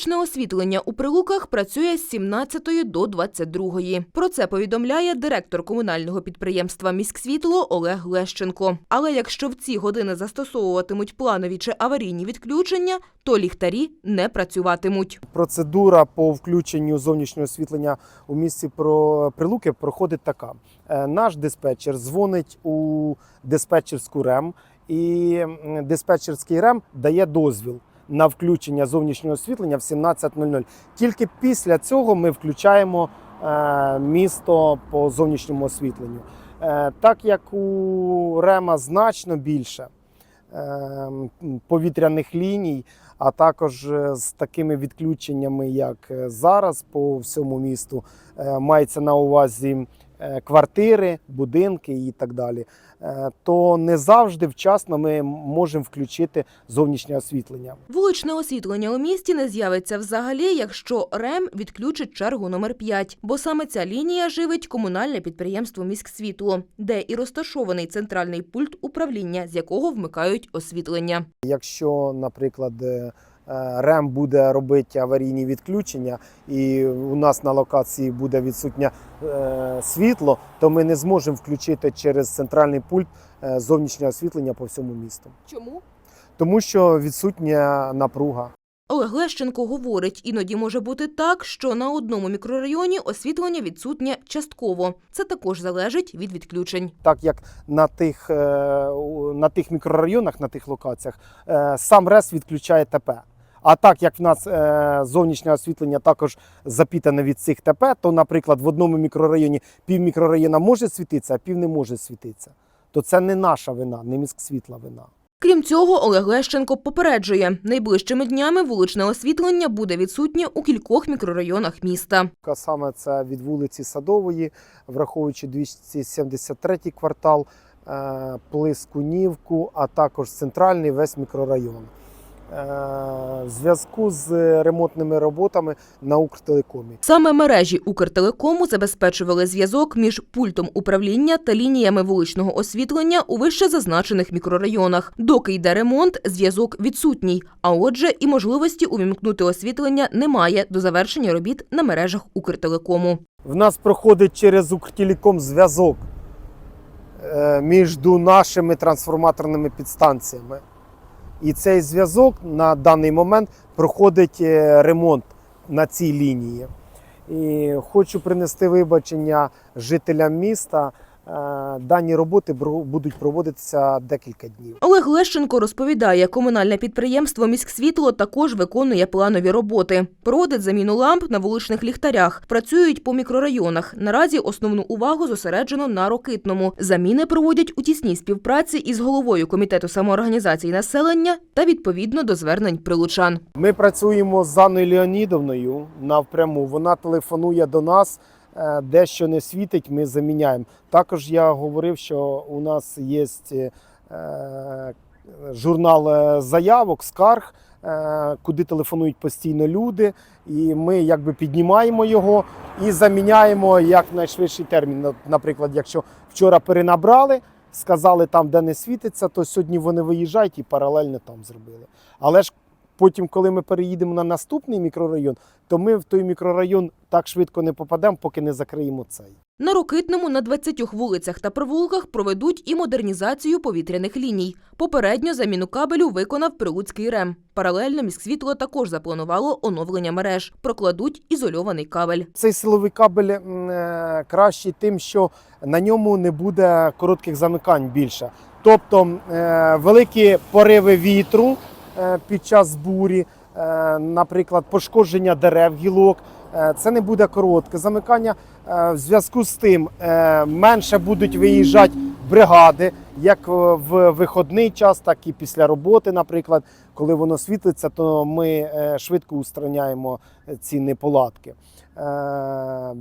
Вуличне освітлення у Прилуках працює з 17 до 22. Про це повідомляє директор комунального підприємства «Міськсвітло» Олег Лещенко. Але якщо в ці години застосовуватимуть планові чи аварійні відключення, то ліхтарі не працюватимуть. Процедура по включенню зовнішнього освітлення у місті про прилуки проходить така: Е, наш диспетчер дзвонить у диспетчерську РЕМ, і диспетчерський РЕМ дає дозвіл на включення зовнішнього освітлення в 17.00. Тільки після цього ми включаємо е, місто по зовнішньому освітленню. Е, Так як у РЕМа значно більше е, повітряних ліній, а також з такими відключеннями, як зараз по всьому місту, мається на увазі квартири, будинки і так далі, е, то не завжди вчасно ми можемо включити зовнішнє освітлення. Вуличне освітлення у місті не з'явиться взагалі, якщо РЕМ відключить чергу номер 5, бо саме ця лінія живить комунальне підприємство «Міськсвітло», де і розташований центральний пульт управління, з якого вмикають освітлення. Якщо, наприклад, е, е, РЕМ буде робити аварійні відключення, і у нас на локації буде відсутнє е, світло, то ми не зможемо включити через центральний пульт е, зовнішнє освітлення по всьому місту, Чому? тому що відсутня напруга. Олег Лещенко говорить, іноді може бути так, що на одному мікрорайоні освітлення відсутнє частково. Це також залежить від відключень. Так як на тих, е, на тих мікрорайонах, на тих локаціях, е, сам РЕС відключає ТП. А так як в нас е, зовнішнє освітлення також запітане від цих ТП, то, наприклад, в одному мікрорайоні пів мікрорайона може світитися, а пів не може світитися. То це не наша вина, не міськсвітла вина. Крім цього, Олег Лещенко попереджує, найближчими днями вуличне освітлення буде відсутнє у кількох мікрорайонах міста. Саме це від вулиці Садової, враховуючи 273 квартал, е, Плискунівку, а також центральний весь мікрорайон. Е, зв'язку з ремонтними роботами на Укртелекомі. Саме мережі Укртелекому забезпечували зв'язок між пультом управління та лініями вуличного освітлення у вище зазначених мікрорайонах. Доки йде ремонт, зв'язок відсутній. А отже, і можливості увімкнути освітлення немає до завершення робіт на мережах Укртелекому. В нас проходить через Укртелеком зв'язок е, між нашими трансформаторними підстанціями. І цей зв'язок на даний момент проходить е, ремонт на цій лінії. І хочу принести вибачення жителям міста. Е, Дані роботи будуть проводитися декілька днів. Олег Лещенко розповідає, комунальне підприємство «Міськсвітло» також виконує планові роботи. Проводить заміну ламп на вуличних ліхтарях, працюють по мікрорайонах. Наразі основну увагу зосереджено на Рокитному. Заміни проводять у тісній співпраці із головою комітету самоорганізації населення та відповідно до звернень прилучан. Ми працюємо з Анною Леонідовною напряму. Вона телефонує до нас. Е, Дещо не світить, ми заміняємо. Також я говорив, що у нас є е, журнал е, заявок, скарг, куди телефонують постійно люди, і ми якби піднімаємо його і заміняємо як найшвидший термін. Наприклад, якщо вчора перенабрали, сказали там, де не світиться, то сьогодні вони виїжджають і паралельно там зробили. Але ж потім, коли ми переїдемо на наступний мікрорайон, то ми в той мікрорайон так швидко не попадемо, поки не закриємо цей. На Рокитному на 20 вулицях та провулках проведуть і модернізацію повітряних ліній. Попередньо заміну кабелю виконав Прилуцький РЕМ. Паралельно міськсвітло також запланувало оновлення мереж. Прокладуть ізольований кабель. Цей силовий кабель е, кращий тим, що на ньому не буде коротких замикань більше. Тобто е, великі пориви вітру під час бурі, е, наприклад, пошкодження дерев, гілок. е, Це не буде коротке замикання. Е, В зв'язку з тим е, менше будуть виїжджати бригади, як е, в виходний час, так і після роботи. Наприклад, коли воно світлиться, то ми е, швидко устраняємо е, ці неполадки. Е,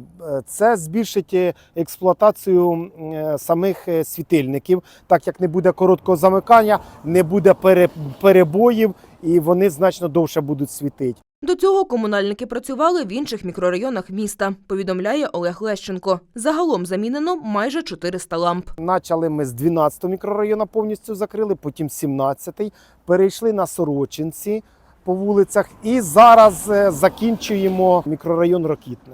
Це збільшить експлуатацію самих світильників, так як не буде короткого замикання, не буде пере- перебоїв, і вони значно довше будуть світити. До цього комунальники працювали в інших мікрорайонах міста, повідомляє Олег Лещенко. Загалом замінено майже 400 ламп. Почали ми з 12 мікрорайону повністю закрили, потім 17-й, перейшли на Сорочинці, по вулицях. І зараз е, закінчуємо мікрорайон Рокітне.